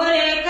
Morena.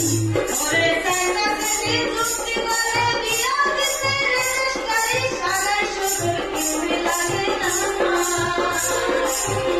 Thank you.